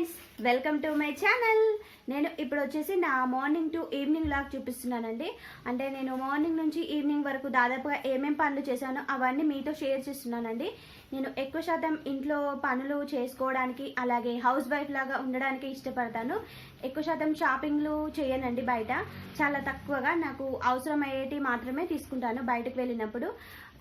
Friends welcome to my channel. నేను ఇప్పుడు వచ్చేసి నా మార్నింగ్ టు ఈవినింగ్ లాగా చూపిస్తున్నానండి. అంటే నేను మార్నింగ్ నుంచి ఈవినింగ్ వరకు దాదాపుగా ఏమేం పనులు చేశానో అవన్నీ మీతో షేర్ చేస్తున్నానండి. నేను ఎక్కువ శాతం ఇంట్లో పనులు చేసుకోవడానికి అలాగే హౌస్ వైఫ్ లాగా ఉండడానికి ఇష్టపడతాను. ఎక్కువ శాతం షాపింగ్లు చేయనండి బయట. చాలా తక్కువగా నాకు అవసరమయ్యేటి మాత్రమే తీసుకుంటాను బయటకు వెళ్ళినప్పుడు.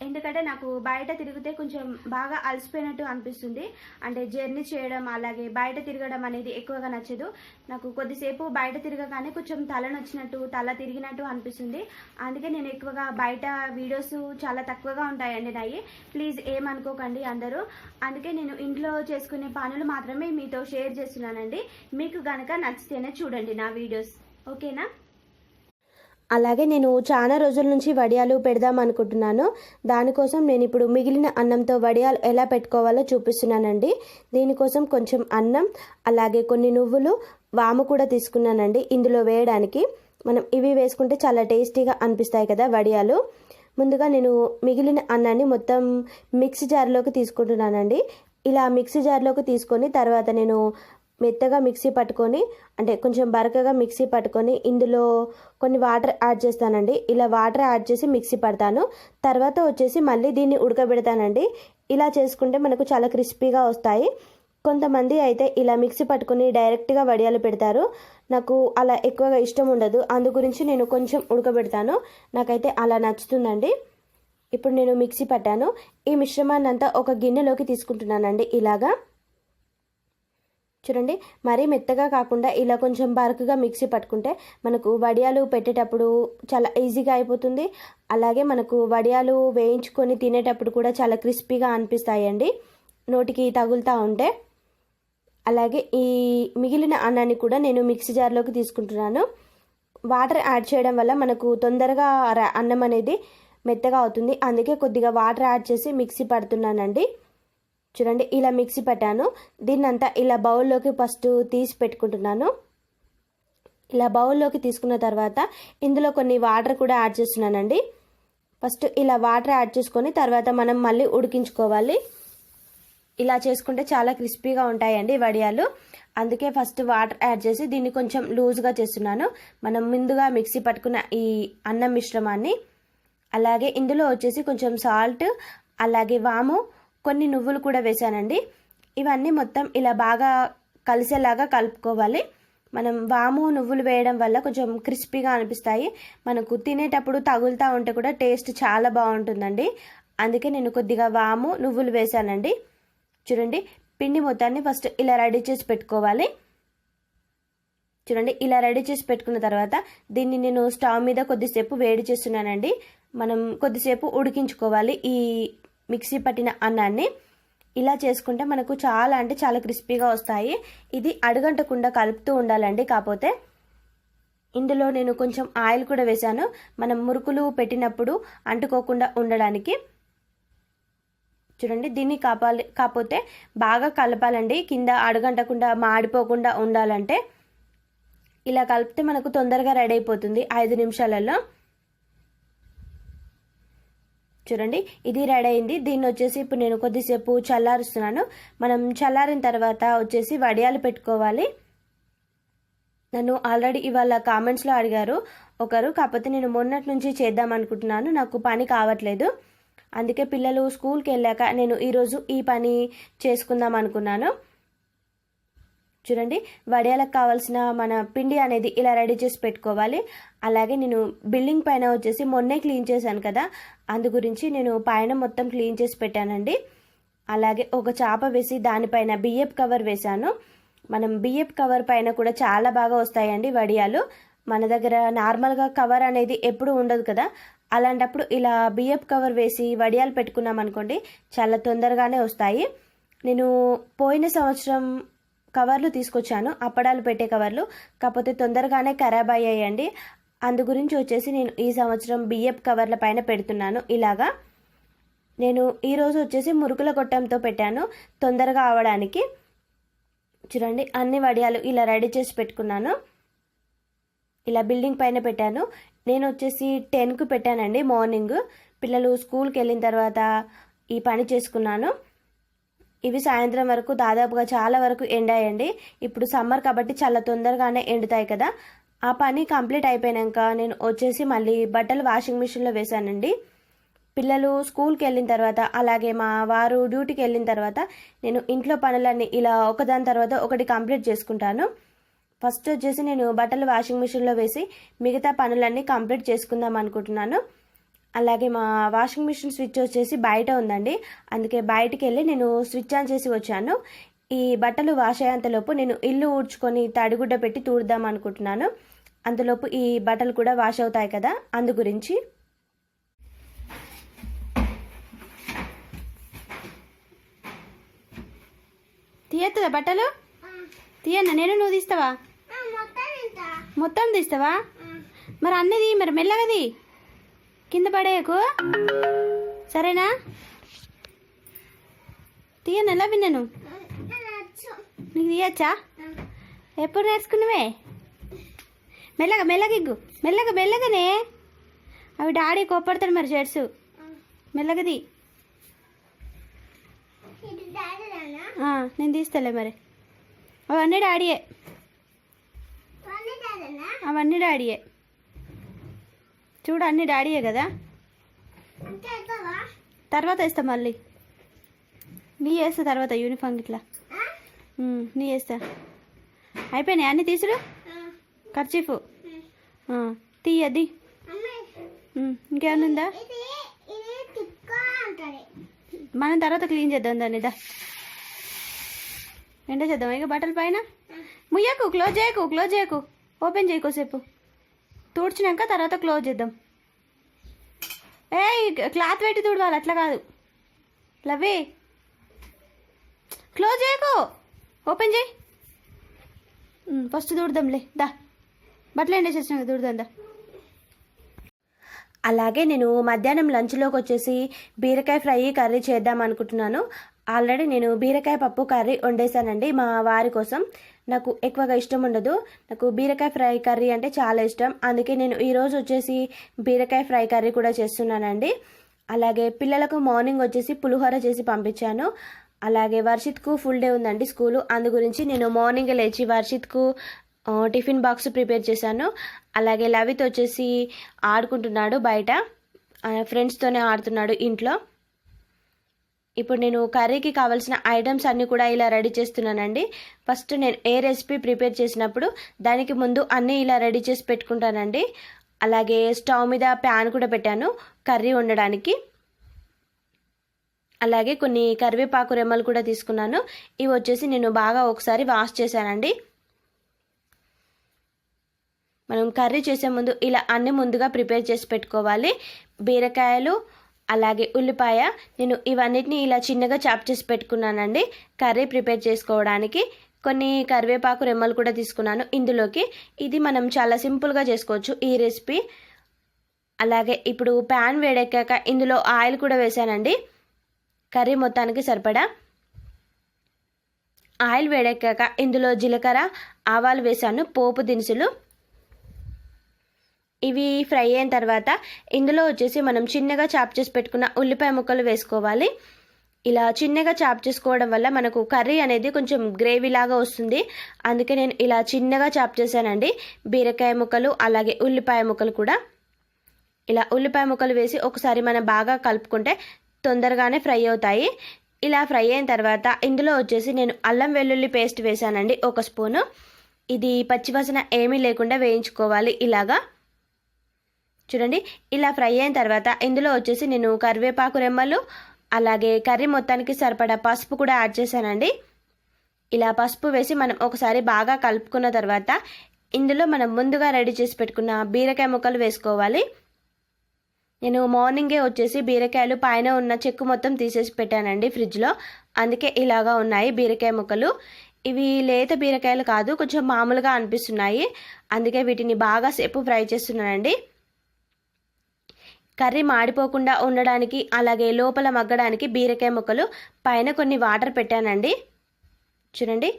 ఎందుకంటే నాకు బయట తిరిగితే కొంచెం బాగా అలసిపోయినట్టు అనిపిస్తుంది. అంటే జర్నీ చేయడం అలాగే బయట తిరగడం అనేది ఎక్కువగా నచ్చదు. నాకు కొద్దిసేపు బయట తిరగగానే కొంచెం తల నచ్చినట్టు తల తిరిగినట్టు అనిపిస్తుంది. అందుకే నేను ఎక్కువగా బయట వీడియోస్ చాలా తక్కువగా ఉంటాయండి నాయి ప్లీజ్ ఏమనుకోకండి అందరూ. అందుకే నేను ఇంట్లో చేసుకునే పనులు మాత్రమే మీతో షేర్ చేస్తున్నానండి. మీకు గనక నచ్చితేనే చూడండి నా వీడియోస్. ఓకేనా? అలాగే నేను చాలా రోజుల నుంచి వడియాలు పెడదాం అనుకుంటున్నాను. దానికోసం నేను ఇప్పుడు మిగిలిన అన్నంతో వడియాలు ఎలా పెట్టుకోవాలో చూపిస్తున్నానండి. దీనికోసం కొంచెం అన్నం అలాగే కొన్ని నువ్వులు వాము కూడా తీసుకున్నానండి ఇందులో వేయడానికి. మనం ఇవి వేసుకుంటే చాలా టేస్టీగా అనిపిస్తాయి కదా వడియాలు. ముందుగా నేను మిగిలిన అన్నాన్ని మొత్తం మిక్సీ జార్లోకి తీసుకుంటున్నానండి. ఇలా మిక్సీ జార్లోకి తీసుకొని తర్వాత నేను మెత్తగా మిక్సీ పట్టుకొని అంటే కొంచెం బరకగా మిక్సీ పట్టుకొని ఇందులో కొన్ని వాటర్ యాడ్ చేస్తానండి. ఇలా వాటర్ యాడ్ చేసి మిక్సీ పడతాను. తర్వాత వచ్చేసి మళ్ళీ దీన్ని ఉడకబెడతానండి. ఇలా చేసుకుంటే మనకు చాలా క్రిస్పీగా వస్తాయి. కొంతమంది అయితే ఇలా మిక్సీ పట్టుకొని డైరెక్ట్గా వడియాలు పెడతారు. నాకు అలా ఎక్కువగా ఇష్టం ఉండదు. అందు గురించి నేను కొంచెం ఉడకబెడతాను. నాకైతే అలా నచ్చుతుందండి. ఇప్పుడు నేను మిక్సీ పట్టాను. ఈ మిశ్రమాన్ని అంతా ఒక గిన్నెలోకి తీసుకుంటున్నానండి ఇలాగా. చూడండి మరీ మెత్తగా కాకుండా ఇలా కొంచెం బరకుగా మిక్సీ పట్టుకుంటే మనకు వడియాలు పెట్టేటప్పుడు చాలా ఈజీగా అయిపోతుంది. అలాగే మనకు వడియాలు వేయించుకొని తినేటప్పుడు కూడా చాలా క్రిస్పీగా అనిపిస్తాయండి. నోటికి తగులుతూ ఉంటే. అలాగే ఈ మిగిలిన అన్నాన్ని కూడా నేను మిక్సీ జార్లోకి తీసుకుంటున్నాను. వాటర్ యాడ్ చేయడం వల్ల మనకు తొందరగా అన్నం అనేది మెత్తగా అవుతుంది. అందుకే కొద్దిగా వాటర్ యాడ్ చేసి మిక్సీ పడుతున్నానండి. చూడండి ఇలా మిక్సీ పెట్టాను. దీన్నంతా ఇలా బౌల్లోకి ఫస్ట్ తీసి పెట్టుకుంటున్నాను. ఇలా బౌల్లోకి తీసుకున్న తర్వాత ఇందులో కొన్ని వాటర్ కూడా యాడ్ చేస్తున్నానండి. ఫస్ట్ ఇలా వాటర్ యాడ్ చేసుకొని తర్వాత మనం మళ్ళీ ఉడికించుకోవాలి. ఇలా చేసుకుంటే చాలా క్రిస్పీగా ఉంటాయండి వడియాలు. అందుకే ఫస్ట్ వాటర్ యాడ్ చేసి దీన్ని కొంచెం లూజ్గా చేస్తున్నాను. మనం ముందుగా మిక్సీ పట్టుకున్న ఈ అన్నం మిశ్రమాన్ని. అలాగే ఇందులో వచ్చేసి కొంచెం సాల్ట్ అలాగే వాము కొన్ని నువ్వులు కూడా వేసానండి ఇవన్నీ మొత్తం ఇలా బాగా కలిసేలాగా కలుపుకోవాలి. మనం వాము నువ్వులు వేయడం వల్ల కొంచెం క్రిస్పీగా అనిపిస్తాయి. మనకు తినేటప్పుడు తగులుతూ ఉంటే కూడా టేస్ట్ చాలా బాగుంటుందండి. అందుకే నేను కొద్దిగా వాము నువ్వులు వేసానండి చూడండి పిండి మొత్తాన్ని ఫస్ట్ ఇలా రెడీ చేసి పెట్టుకోవాలి. చూడండి ఇలా రెడీ చేసి పెట్టుకున్న తర్వాత దీన్ని నేను స్టవ్ మీద కొద్దిసేపు వేడి చేస్తున్నానండి. మనం కొద్దిసేపు ఉడికించుకోవాలి. ఈ మిక్సీ పట్టిన అన్నాన్ని ఇలా చేసుకుంటే మనకు చాలా అంటే చాలా క్రిస్పీగా వస్తాయి. ఇది అడుగంటకుండా కలుపుతూ ఉండాలండి. కాకపోతే ఇందులో నేను కొంచెం ఆయిల్ కూడా వేశాను. మనం మురుకులు పెట్టినప్పుడు అంటుకోకుండా ఉండడానికి చూడండి దీన్ని కాపాలి కాకపోతే బాగా కలపాలండి. కింద అడుగంటకుండా మాడిపోకుండా ఉండాలంటే ఇలా కలిపితే మనకు తొందరగా రెడీ అయిపోతుంది ఐదు నిమిషాలలో. చూడండి ఇది రెడీ అయింది. దీన్ని వచ్చేసి ఇప్పుడు నేను కొద్దిసేపు చల్లారుస్తున్నాను. మనం చల్లారిన తర్వాత వచ్చేసి వడియాలు పెట్టుకోవాలి. నన్ను ఆల్రెడీ ఇవాళ కామెంట్స్లో అడిగారు. ఒకరు కాకపోతే నేను మొన్నటి నుంచి చేద్దాం అనుకుంటున్నాను. నాకు పని కావట్లేదు. అందుకే పిల్లలు స్కూల్కి వెళ్ళాక నేను ఈరోజు ఈ పని చేసుకుందాం అనుకున్నాను. చూడండి వడియాలకు కావాల్సిన మన పిండి అనేది ఇలా రెడీ చేసి పెట్టుకోవాలి. అలాగే నేను బిల్డింగ్ పైన వచ్చేసి మొన్నే క్లీన్ చేశాను కదా అందు గురించి నేను పైన మొత్తం క్లీన్ చేసి పెట్టానండి. అలాగే ఒక చాప వేసి దానిపైన బియ్యపు కవర్ వేశాను. మనం బియ్యపు కవర్ పైన కూడా చాలా బాగా వస్తాయండి వడియాలు. మన దగ్గర నార్మల్గా కవర్ అనేది ఎప్పుడు ఉండదు కదా. అలాంటప్పుడు ఇలా బియ్యపు కవర్ వేసి వడియాలు పెట్టుకున్నాం అనుకోండి చాలా తొందరగానే వస్తాయి. నేను పోయిన సంవత్సరం కవర్లు తీసుకొచ్చాను. అప్పడాలు పెట్టే కవర్లు. కాకపోతే తొందరగానే ఖరాబ్ అయ్యాయండి. అందు గురించి వచ్చేసి నేను ఈ సంవత్సరం బియ్యప్ కవర్ల పైన పెడుతున్నాను. ఇలాగా నేను ఈరోజు వచ్చేసి మురుకుల గొట్టంతో పెట్టాను తొందరగా అవడానికి చూడండి అన్ని వడియాలు ఇలా రెడీ చేసి పెట్టుకున్నాను. ఇలా బిల్డింగ్ పైన పెట్టాను. నేను వచ్చేసి టెన్కు పెట్టానండి మార్నింగ్. పిల్లలు స్కూల్కి వెళ్ళిన తర్వాత ఈ పని చేసుకున్నాను. ఇవి సాయంత్రం వరకు దాదాపుగా చాలా వరకు ఎండాయండి. ఇప్పుడు సమ్మర్ కాబట్టి చాలా తొందరగానే ఎండుతాయి కదా. ఆ పని కంప్లీట్ అయిపోయాక నేను వచ్చేసి మళ్ళీ బట్టలు వాషింగ్ మిషన్లో వేశానండి. పిల్లలు స్కూల్కి వెళ్ళిన తర్వాత అలాగే మా వారు డ్యూటీకి వెళ్ళిన తర్వాత నేను ఇంట్లో పనులన్నీ ఇలా ఒకదాని తర్వాత ఒకటి కంప్లీట్ చేసుకుంటాను. ఫస్ట్ వచ్చేసి నేను బట్టలు వాషింగ్ మిషన్లో వేసి మిగతా పనులన్నీ కంప్లీట్ చేసుకుందాం అనుకుంటున్నాను. అలాగే మా వాషింగ్ మిషన్ స్విచ్ వచ్చేసి బయట ఉందండి. అందుకే బయటికి వెళ్ళి నేను స్విచ్ ఆన్ చేసి వచ్చాను. ఈ బట్టలు వాష్ అయ్యేంతలోపు నేను ఇల్లు ఊడ్చుకొని తడిగుడ్డ పెట్టి తూడుదాం అనుకుంటున్నాను. అంతలోపు ఈ బట్టలు కూడా వాష్ అవుతాయి కదా అందు గురించి. తీయత్తదా బట్టలు? తీయన్న నేను నువ్వు తీస్తావా? మొత్తం తీస్తావా? మరి అన్నది మరి మెల్లగది కింద పడేయకు. సరేనా? తీయను ఎలా విన్నాను? నీకు తీయచ్చా? ఎప్పుడు నేర్చుకున్నావే? మెల్లగా మెల్లగా ఇగ్గు. మెల్లగా మెల్లగానే. అవి డాడీ కోప్పడతాడు మరి షర్ట్స్ మెల్లగది నేను తీస్తలే మరి. అవన్నీ డాడీయే. అవన్నీ డాడీయే. చూడు అన్ని డాడీయే కదా? తర్వాత వేస్తా మళ్ళీ. నీ వేస్తా తర్వాత యూనిఫామ్ ఇట్లా నీ వేస్తా. అయిపోయినాయి? అన్నీ తీసుడు? ఖర్చీఫ్. తీయద్ది ఇంకేమైనా ఉందా? మనం తర్వాత క్లీన్ చేద్దాం దాన్ని దా. ఎండ చేద్దాం ఇక బట్టల పైన? ముయ్యకు క్లోజ్ చేయకు క్లోజ్ చేయకు. ఓపెన్ చేయకోసేపు తుడిచినాక తర్వాత క్లోజ్ చేద్దాం. ఏ క్లాత్ పెట్టి తుడవాలి అట్లా కాదు. లవ్వి క్లోజ్ చేయకు. ఓపెన్ చేయి. ఫస్ట్ దూడదాంలే దా. బట్టలు ఎండేసేసినాక దూడదాం దా. అలాగే నేను మధ్యాహ్నం లంచ్లోకి వచ్చేసి బీరకాయ ఫ్రై కర్రీ చేద్దాం అనుకుంటున్నాను. ఆల్రెడీ నేను బీరకాయ పప్పు కర్రీ వండేసానండి మా వారి కోసం. నాకు ఎక్కువగా ఇష్టం ఉండదు. నాకు బీరకాయ ఫ్రై కర్రీ అంటే చాలా ఇష్టం. అందుకే నేను ఈరోజు వచ్చేసి బీరకాయ ఫ్రై కర్రీ కూడా చేస్తున్నానండి. అలాగే పిల్లలకు మార్నింగ్ వచ్చేసి పులిహోర చేసి పంపించాను. అలాగే వర్షిత్కు ఫుల్ డే ఉందండి స్కూలు. అందు గురించి నేను మార్నింగ్ లేచి వర్షిత్కు టిఫిన్ బాక్స్ ప్రిపేర్ చేశాను. అలాగే లవిత్ వచ్చేసి ఆడుకుంటున్నాడు బయట. ఫ్రెండ్స్తోనే ఆడుతున్నాడు ఇంట్లో. ఇప్పుడు నేను కర్రీకి కావాల్సిన ఐటమ్స్ అన్నీ కూడా ఇలా రెడీ చేస్తున్నానండి. ఫస్ట్ నేను ఏ రెసిపీ ప్రిపేర్ చేసినప్పుడు దానికి ముందు అన్నీ ఇలా రెడీ చేసి పెట్టుకుంటానండి. అలాగే స్టవ్ మీద ప్యాన్ కూడా పెట్టాను కర్రీ వండడానికి. అలాగే కొన్ని కరివేపాకు రెమ్మలు కూడా తీసుకున్నాను. ఇవి వచ్చేసి నేను బాగా ఒకసారి వాష్ చేశానండి. మనం కర్రీ చేసే ముందు ఇలా అన్నీ ముందుగా ప్రిపేర్ చేసి పెట్టుకోవాలి. బీరకాయలు అలాగే ఉల్లిపాయ నేను ఇవన్నిటిని ఇలా చిన్నగా చాప్ చేసి పెట్టుకున్నానండి. కర్రీ ప్రిపేర్ చేసుకోవడానికి కొన్ని కరివేపాకు రెమ్మలు కూడా తీసుకున్నాను ఇందులోకి. ఇది మనం చాలా సింపుల్గా చేసుకోవచ్చు ఈ రెసిపీ. అలాగే ఇప్పుడు ప్యాన్ వేడెక్కాక ఇందులో ఆయిల్ కూడా వేసానండి. కర్రీ మొత్తానికి సరిపడా. ఆయిల్ వేడెక్కాక ఇందులో జీలకర్ర ఆవాలు వేసాను పోపు దినుసులు ఇవి ఫ్రై అయిన తర్వాత ఇందులో వచ్చేసి మనం చిన్నగా చాప్ చేసి పెట్టుకున్న ఉల్లిపాయ ముక్కలు వేసుకోవాలి. ఇలా చిన్నగా చాప్ చేసుకోవడం వల్ల మనకు కర్రీ అనేది కొంచెం గ్రేవీ లాగా వస్తుంది. అందుకే నేను ఇలా చిన్నగా చాప్ చేశానండి. బీరకాయ ముక్కలు అలాగే ఉల్లిపాయ ముక్కలు కూడా. ఇలా ఉల్లిపాయ ముక్కలు వేసి ఒకసారి మనం బాగా కలుపుకుంటే తొందరగానే ఫ్రై అవుతాయి. ఇలా ఫ్రై అయిన తర్వాత ఇందులో వచ్చేసి నేను అల్లం వెల్లుల్లి పేస్ట్ వేసానండి ఒక స్పూను. ఇది పచ్చివాసన ఏమీ లేకుండా వేయించుకోవాలి ఇలాగా. చూడండి ఇలా ఫ్రై అయిన తర్వాత ఇందులో వచ్చేసి నేను కరివేపాకు రెమ్మలు అలాగే కర్రీ మొత్తానికి సరిపడా పసుపు కూడా యాడ్ చేశానండి. ఇలా పసుపు వేసి మనం ఒకసారి బాగా కలుపుకున్న తర్వాత ఇందులో మనం ముందుగా రెడీ చేసి పెట్టుకున్న బీరకాయ ముక్కలు వేసుకోవాలి. నేను మార్నింగే వచ్చేసి బీరకాయలు పైన ఉన్న చెక్కు మొత్తం తీసేసి పెట్టానండి ఫ్రిడ్జ్లో. అందుకే ఇలాగా ఉన్నాయి బీరకాయ ముక్కలు. ఇవి లేత బీరకాయలు కాదు కొంచెం మామూలుగా అనిపిస్తున్నాయి. అందుకే వీటిని బాగా సేపు ఫ్రై చేస్తున్నానండి. కర్రీ మాడిపోకుండా ఉండడానికి అలాగే లోపల మగ్గడానికి బీరకాయ ముక్కలు పైన కొన్ని వాటర్ పెట్టానండి. చూడండి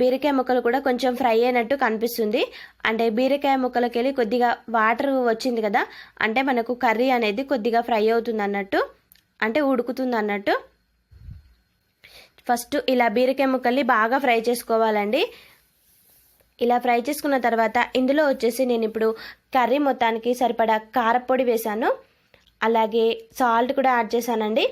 బీరకాయ ముక్కలు కూడా కొంచెం ఫ్రై అయినట్టు కనిపిస్తుంది. అంటే బీరకాయ ముక్కలకి వెళ్ళి కొద్దిగా వాటర్ వచ్చింది కదా అంటే మనకు కర్రీ అనేది కొద్దిగా ఫ్రై అవుతుంది అన్నట్టు అంటే ఉడుకుతుంది అన్నట్టు ఫస్ట్ ఇలా బీరకాయ ముక్కల్ని బాగా ఫ్రై చేసుకోవాలండి. ఇలా ఫ్రై చేసుకున్న తర్వాత ఇందులో వచ్చేసి నేను ఇప్పుడు కర్రీ మొత్తానికి సరిపడా కారపొడి వేశాను. అలాగే సాల్ట్ కూడా యాడ్ చేశానండి.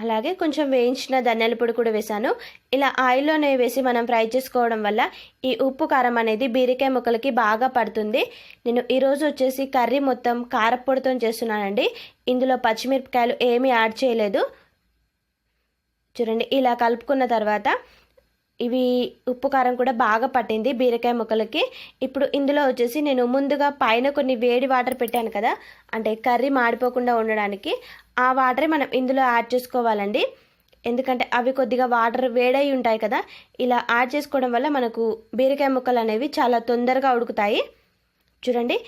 అలాగే కొంచెం వేయించిన ధనియాల పొడి కూడా వేశాను. ఇలా ఆయిల్లోనే వేసి మనం ఫ్రై చేసుకోవడం వల్ల ఈ ఉప్పు కారం అనేది బీరకాయ ముక్కలకి బాగా పడుతుంది. నేను ఈరోజు వచ్చేసి కర్రీ మొత్తం కారపొడితో చేస్తున్నానండి. ఇందులో పచ్చిమిరపకాయలు ఏమీ యాడ్ చేయలేదు. చూడండి ఇలా కలుపుకున్న తర్వాత ఇవి ఉప్పు కారం కూడా బాగా పట్టింది బీరకాయ ముక్కలకి. ఇప్పుడు ఇందులో వచ్చేసి నేను ముందుగా పైన కొన్ని వేడి వాటర్ పెట్టాను కదా అంటే కర్రీ మాడిపోకుండా ఉండడానికి. ఆ వాటరే మనం ఇందులో యాడ్ చేసుకోవాలండి. ఎందుకంటే అవి కొద్దిగా వాటర్ వేడై ఉంటాయి కదా ఇలా యాడ్ చేసుకోవడం వల్ల మనకు బీరకాయ ముక్కలు అనేవి చాలా తొందరగా ఉడుకుతాయి. చూడండి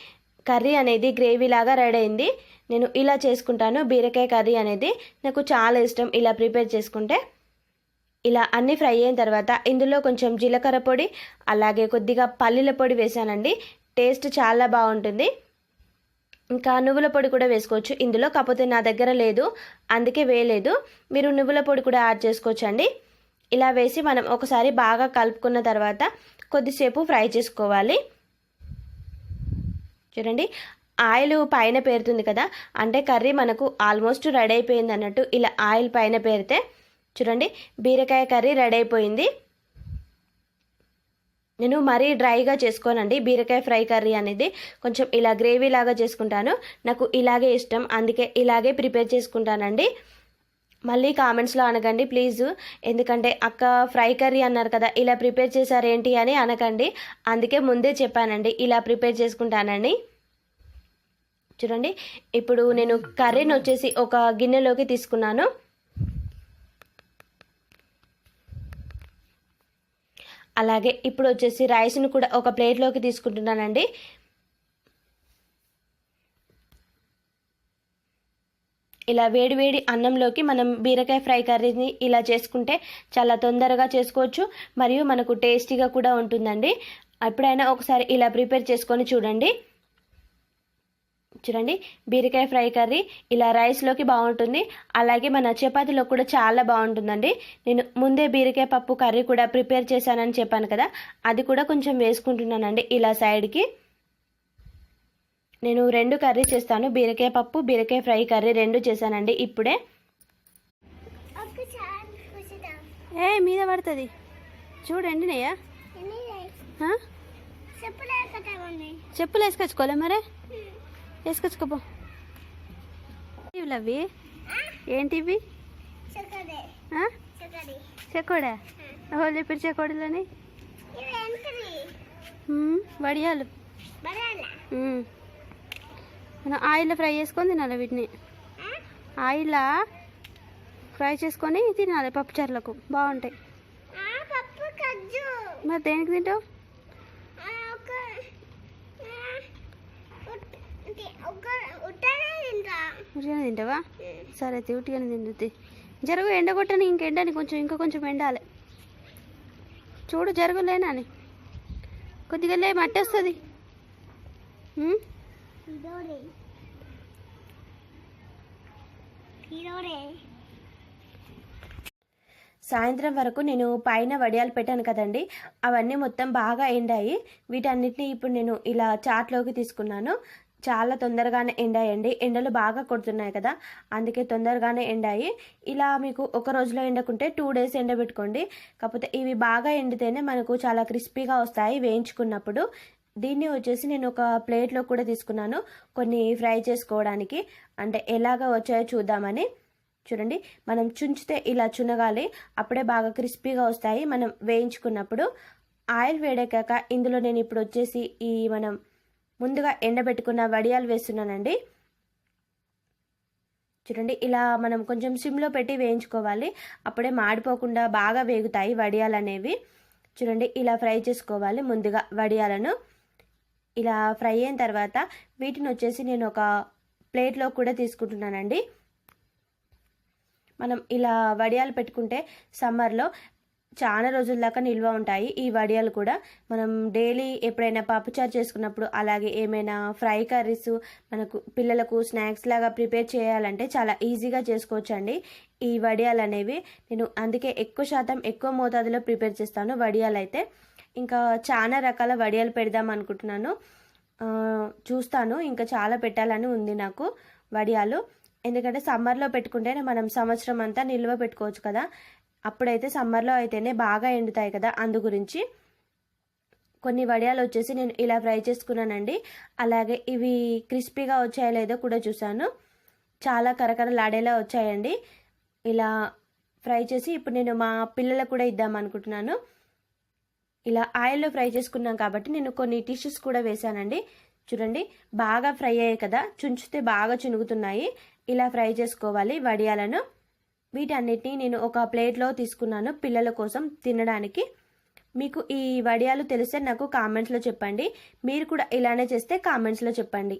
కర్రీ అనేది గ్రేవీ లాగా రెడీ అయింది. నేను ఇలా చేసుకుంటాను బీరకాయ కర్రీ అనేది. నాకు చాలా ఇష్టం ఇలా ప్రిపేర్ చేసుకుంటే. ఇలా అన్నీ ఫ్రై అయిన తర్వాత ఇందులో కొంచెం జీలకర్ర పొడి అలాగే కొద్దిగా పల్లీల పొడి వేసానండి. టేస్ట్ చాలా బాగుంటుంది. ఇంకా నువ్వుల పొడి కూడా వేసుకోవచ్చు. ఇందులో కాకపోతే నా దగ్గర లేదు అందుకే వేయలేదు. మీరు నువ్వుల పొడి కూడా యాడ్ చేసుకోవచ్చు అండి ఇలా వేసి మనం ఒకసారి బాగా కలుపుకున్న తర్వాత కొద్దిసేపు ఫ్రై చేసుకోవాలి. చూడండి ఆయిల్ పైన పేరుతుంది కదా అంటే కర్రీ మనకు ఆల్మోస్ట్ రెడీ అయిపోయింది అన్నట్టు ఇలా ఆయిల్ పైన పేరితే చూడండి బీరకాయ కర్రీ రెడీ అయిపోయింది. నేను మరీ డ్రైగా చేసుకోనండి బీరకాయ ఫ్రై కర్రీ అనేది. కొంచెం ఇలా గ్రేవీ లాగా చేసుకుంటాను. నాకు ఇలాగే ఇష్టం అందుకే ఇలాగే ప్రిపేర్ చేసుకుంటానండి. మళ్ళీ కామెంట్స్లో అనకండి ప్లీజ్. ఎందుకంటే అక్క ఫ్రై కర్రీ అన్నారు కదా ఇలా ప్రిపేర్ చేశారేంటి అని అనకండి. అందుకే ముందే చెప్పానండి ఇలా ప్రిపేర్ చేసుకుంటానండి చూడండి ఇప్పుడు నేను కర్రీని వచ్చేసి ఒక గిన్నెలోకి తీసుకున్నాను. అలాగే ఇప్పుడు వచ్చేసి రైస్ని కూడా ఒక ప్లేట్లోకి తీసుకుంటున్నానండి. ఇలా వేడివేడి అన్నంలోకి మనం బీరకాయ ఫ్రై కర్రీని ఇలా చేసుకుంటే చాలా తొందరగా చేసుకోవచ్చు. మరియు మనకు టేస్టీగా కూడా ఉంటుందండి. ఎప్పుడైనా ఒకసారి ఇలా ప్రిపేర్ చేసుకొని చూడండి. చూడండి. బీరకాయ ఫ్రై కర్రీ ఇలా రైస్లోకి బాగుంటుంది. అలాగే మన చపాతీలో కూడా చాలా బాగుంటుందండి. నేను ముందే బీరకాయ పప్పు కర్రీ కూడా ప్రిపేర్ చేశానని చెప్పాను కదా. అది కూడా కొంచెం వేసుకుంటున్నానండి ఇలా సైడ్కి నేను రెండు కర్రీ చేస్తాను. బీరకాయ పప్పు బీరకాయ ఫ్రై కర్రీ రెండు చేశానండి ఇప్పుడే. ఏ మీద పడుతుంది. చూడండి నయ్యా చెప్పులు వేసుకొచ్చుకోలే మరే? వేసుకొచ్చుకోపో. అవి ఏంటివి? చెకోడా. ఎవరు చెప్పారు చెకోడలని? వడియాలు. మనం ఆయిల్లో ఫ్రై చేసుకొని తినాలి వీటిని. ఆయిల్లో ఫ్రై చేసుకొని తినాలి పప్పుచారులకు. బాగుంటాయి. మరి దేనికి తింటావు? ఉట్టిగానే తింటావా? సరే అయితే ఉట్టిగానే తింటుంది జరుగు ఎండగొట్టని ఇంకెండని కొంచెం ఇంకా కొంచెం ఎండాలి. చూడు జరుగులేనా అని. కొద్దిగా లే మట్టి వస్తుంది? సాయంత్రం వరకు నేను పైన వడియాలు పెట్టాను కదండి. అవన్నీ మొత్తం బాగా ఎండాయి. వీటన్నిటిని ఇప్పుడు నేను ఇలా చాట్లోకి తీసుకున్నాను. చాలా తొందరగానే ఎండాయండి. ఎండలు బాగా కొడుతున్నాయి కదా. అందుకే తొందరగానే ఎండాయి. ఇలా మీకు ఒక రోజులో ఎండకుంటే టూ డేస్ ఎండబెట్టుకోండి. కాకపోతే ఇవి బాగా ఎండితేనే మనకు చాలా క్రిస్పీగా వస్తాయి వేయించుకున్నప్పుడు. దీన్ని వచ్చేసి నేను ఒక ప్లేట్లో కూడా తీసుకున్నాను. కొన్ని ఫ్రై చేసుకోవడానికి. అంటే ఎలాగ వచ్చాయో చూద్దామని. చూడండి మనం చుంచితే ఇలా చునగాలి. అప్పుడే బాగా క్రిస్పీగా వస్తాయి. మనం వేయించుకున్నప్పుడు. ఆయిల్ వేడెక్కాక ఇందులో నేను ఇప్పుడు వచ్చేసి ఈ మనం ముందుగా ఎండబెట్టుకున్న వడియాలు వేస్తున్నానండి. చూడండి ఇలా మనం కొంచెం సిమ్లో పెట్టి వేయించుకోవాలి. అప్పుడే మాడిపోకుండా బాగా వేగుతాయి వడియాలు అనేవి. చూడండి ఇలా ఫ్రై చేసుకోవాలి ముందుగా వడియాలను. ఇలా ఫ్రై అయిన తర్వాత వీటిని వచ్చేసి నేను ఒక ప్లేట్లో కూడా తీసుకుంటున్నానండి. మనం ఇలా వడియాలు పెట్టుకుంటే సమ్మర్లో చాలా రోజుల దాకా నిల్వ ఉంటాయి. ఈ వడియాలు కూడా మనం డైలీ ఎప్పుడైనా పప్పుచారు చేసుకున్నప్పుడు అలాగే ఏమైనా ఫ్రై కర్రీస్ మనకు పిల్లలకు స్నాక్స్ లాగా ప్రిపేర్ చేయాలంటే చాలా ఈజీగా చేసుకోవచ్చండి. ఈ వడియాలు అనేవి నేను అందుకే ఎక్కువ శాతం ఎక్కువ మోతాదులో ప్రిపేర్ చేస్తాను వడియాలు అయితే ఇంకా చాలా రకాల వడియాలు పెడదాం అనుకుంటున్నాను. చూస్తాను. ఇంకా చాలా పెట్టాలని ఉంది నాకు వడియాలు. ఎందుకంటే సమ్మర్లో పెట్టుకుంటేనే మనం సంవత్సరం అంతా నిల్వ పెట్టుకోవచ్చు కదా. అప్పుడైతే సమ్మర్లో అయితేనే బాగా ఎండుతాయి కదా. అందు గురించి కొన్ని వడియాలు వచ్చేసి నేను ఇలా ఫ్రై చేసుకున్నానండి. అలాగే ఇవి క్రిస్పీగా వచ్చాయో లేదో కూడా చూసాను చాలా కరకరలాడేలా వచ్చాయండి. ఇలా ఫ్రై చేసి ఇప్పుడు నేను మా పిల్లలకు కూడా ఇద్దాం అనుకుంటున్నాను. ఇలా ఆయిల్లో ఫ్రై చేసుకున్నాం కాబట్టి నేను కొన్ని టిష్యూస్ కూడా వేసానండి చూడండి బాగా ఫ్రై అయ్యాయి కదా. చుంచితే బాగా చునుగుతున్నాయి. ఇలా ఫ్రై చేసుకోవాలి వడియాలను. వీటన్నిటినీ నేను ఒక ప్లేట్లో తీసుకున్నాను పిల్లల కోసం తినడానికి. మీకు ఈ వడియాలు తెలిస్తే నాకు కామెంట్స్లో చెప్పండి. మీరు కూడా ఇలానే చేస్తే కామెంట్స్లో చెప్పండి.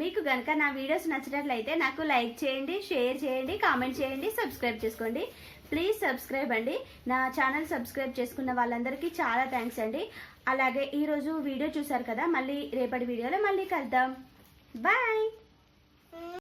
మీకు కనుక నా వీడియోస్ నచ్చినట్లయితే నాకు లైక్ చేయండి షేర్ చేయండి కామెంట్ చేయండి సబ్స్క్రైబ్ చేసుకోండి. ప్లీజ్ సబ్స్క్రైబ్ అండి. నా ఛానల్ సబ్స్క్రైబ్ చేసుకున్న వాళ్ళందరికీ చాలా థ్యాంక్స్ అండి. అలాగే ఈరోజు వీడియో చూసారు కదా మళ్ళీ రేపటి వీడియోలో మళ్ళీ కలుద్దాం. బాయ్!